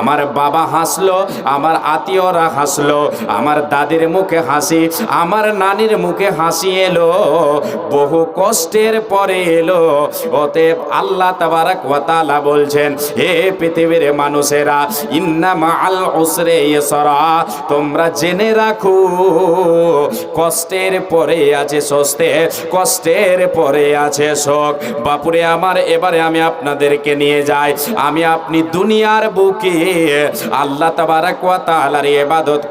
আমার বাবা হাসলো, আমার আত্মীয়রা হাসলো, আমার দাদির মুখে হাসি, আমার নানির মুখে হাসি এলো, বহু কষ্টের পরে এলো। অতএব আল্লাহ তাবারাক ওয়া তাআলা বলছেন, হে পৃথিবীর মানুষেরা, ইন্না মাআল উসরে ইসরা, তোমরা জেনে রাখো, কষ্টের পরে আছে স্বস্তে, কষ্টের পরে আছে সুখ বাপুরে আমার, এবারে আমি আপনাদেরকে নিয়ে যাই। আমি আপনি দুনিয়ার বুকে আল্লাহ ওয়া তাআলার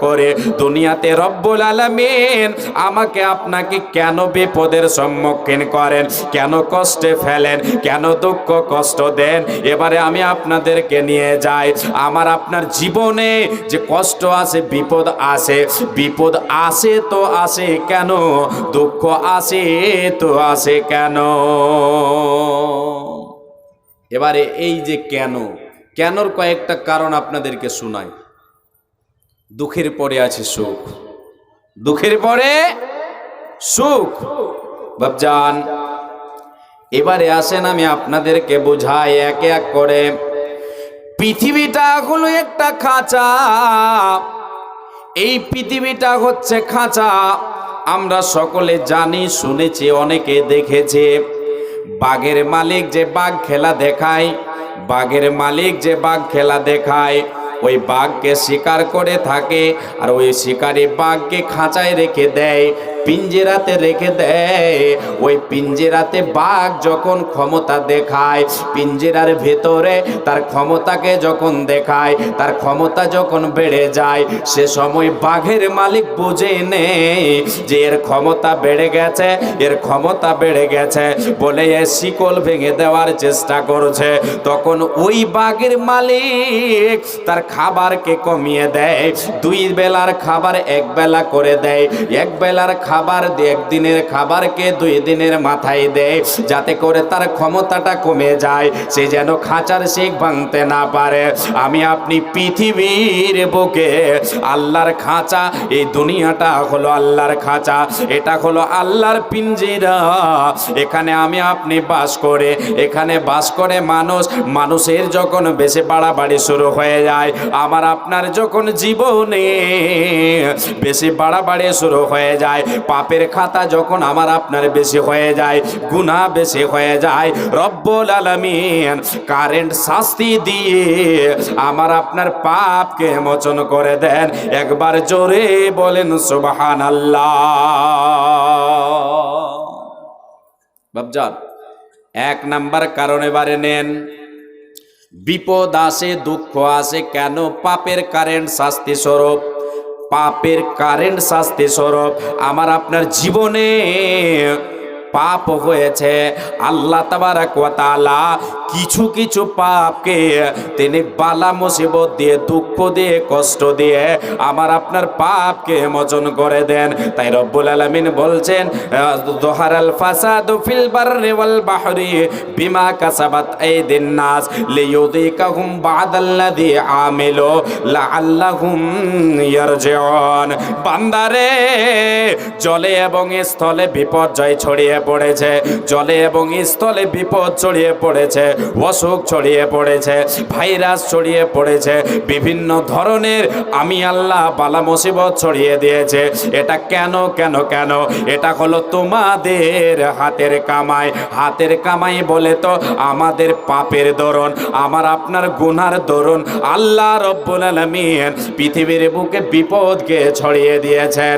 করে। দুনিয়াতে রব্বুল আলামিন আমাকে আপনাকে কেন বিপদের সম্মুখীন করেন? কেন কষ্টে ফেলেন? কেন দুঃখ কষ্ট দেন? এবারে আমি আপনাদেরকে নিয়ে যাই। আমার আপনার জীবনে যে কষ্ট আছে, বিপদ আসে বিপদ আসে তো আসে কেন? দুঃখ আসে তো আসে কেন? এবারে এই যে কেন? কেনর কয়েকটা কারণ আপনাদেরকে শোনাই। দুঃখের পরে আছে সুখ। দুঃখের পরে সুখ। বাবজান এবারে আসেন আমি আপনাদেরকে বোঝাই এক এক করে। পৃথিবীটা হলো একটা খাঁচা। এই পৃথিবীটা হচ্ছে খাঁচা। আমরা সকলে জানি, শুনেছি, অনেকে দেখেছে। বাঘের মালিক যে বাঘ খেলা দেখায় বাঘের মালিক যে বাঘ খেলা দেখায়, ওই বাঘকে শিকার করে থাকে আর ওই শিকারি বাঘকে খাঁচায় রেখে দেয়। পিঞ্জেরাতে রেখে দেয়। ওই পিঞ্জেরাতে বাঘ যখন ক্ষমতা দেখায়, পিঞ্জেরার ভেতরে তার ক্ষমতাকে যখন দেখায়, তার ক্ষমতা যখন বেড়ে যায়, সে সময় বাঘের মালিক বুঝে নেই যে এর ক্ষমতা বেড়ে গেছে, এর ক্ষমতা বেড়ে গেছে বলে এ শিকল ভেঙে দেওয়ার চেষ্টা করছে। তখন ওই বাঘের মালিক তার খাবারকে কমিয়ে দেয়, দুই বেলার খাবার এক বেলা করে দেয়, এক বেলার খাবার দিয়ে একদিনের খাবারকে দুই দিনের মাথায় দেয় যাতে করে তার ক্ষমতাটা কমে যায়। সে যেন খাঁচার শেখ ভাঙতে না পারে। আমি আপনি পৃথিবীর বুকে আল্লাহর খাঁচা, এই দুনিয়াটা হলো আল্লাহর খাঁচা, এটা হলো আল্লাহর পিঞ্জিরা। এখানে আমি আপনি বাস করে, এখানে বাস করে মানুষ, মানুষের যখন বেশি বাড়াবাড়ি শুরু হয়ে যায়, আমার আপনার যখন জীবনে বেশি বাড়াবাড়ি শুরু হয়ে যায়। পাপের খাতা যখন আমার আপনার বেশি হয়ে যায়, গুনাহ বেশি হয়ে যায়। রব্বুল আলামিন কারেন্ট শাস্তি দিয়ে আমার আপনার পাপকে মোচন করে দেন। একবার জোরে বলেন সুবহান বাবজান এক নাম্বার কারণ এবারে নেন, বিপদ আসে, দুঃখ আসে, কেন পাপের কারেন্ট শাস্তি স্বরূপ? পাপের কারেন্ট শাস্তি স্বরূপ আমার আপনার জীবনে পাপ হয়েছে। আল্লাহ তাআলা কিছু কিছু পাপকে তিনি বালা মুসিবত দিয়ে, দুঃখ দিয়ে, কষ্ট দিয়ে আমার আপনার পাপকে মোচন করে দেন। তাই রব্বুল আলামিন বলছেন দোহারাল ফাসাদু ফিল বাররি ওয়াল বাহরি বিমা কাসাবাত আইদিন নাস লিয়ুযিকাহুম বাদাল্লাযী আমিলু লাআল্লাহুম ইয়ারজিউন। বান্দারে, জলে এবং স্থলে বিপর্যয় ছড়িয়ে পড়েছে, জলে এবং স্থলে বিপদ ছড়িয়ে পড়েছে, অসুখ ছড়িয়ে পড়েছে, ভাইরাস ছড়িয়ে পড়েছে, বিভিন্ন ধরনের আমি আল্লাহ বালা মুসিবত ছড়িয়ে দিয়েছে। এটা কেন কেন কেন? এটা হলো তোমাদের হাতের কামাই। হাতের কামাই বলে তো আমাদের পাপের দরুন, আমার আপনার গুনার দরুন। আল্লাহ রব্বুল আলামিন পৃথিবীর বুকে বিপদকে ছড়িয়ে দিয়েছেন।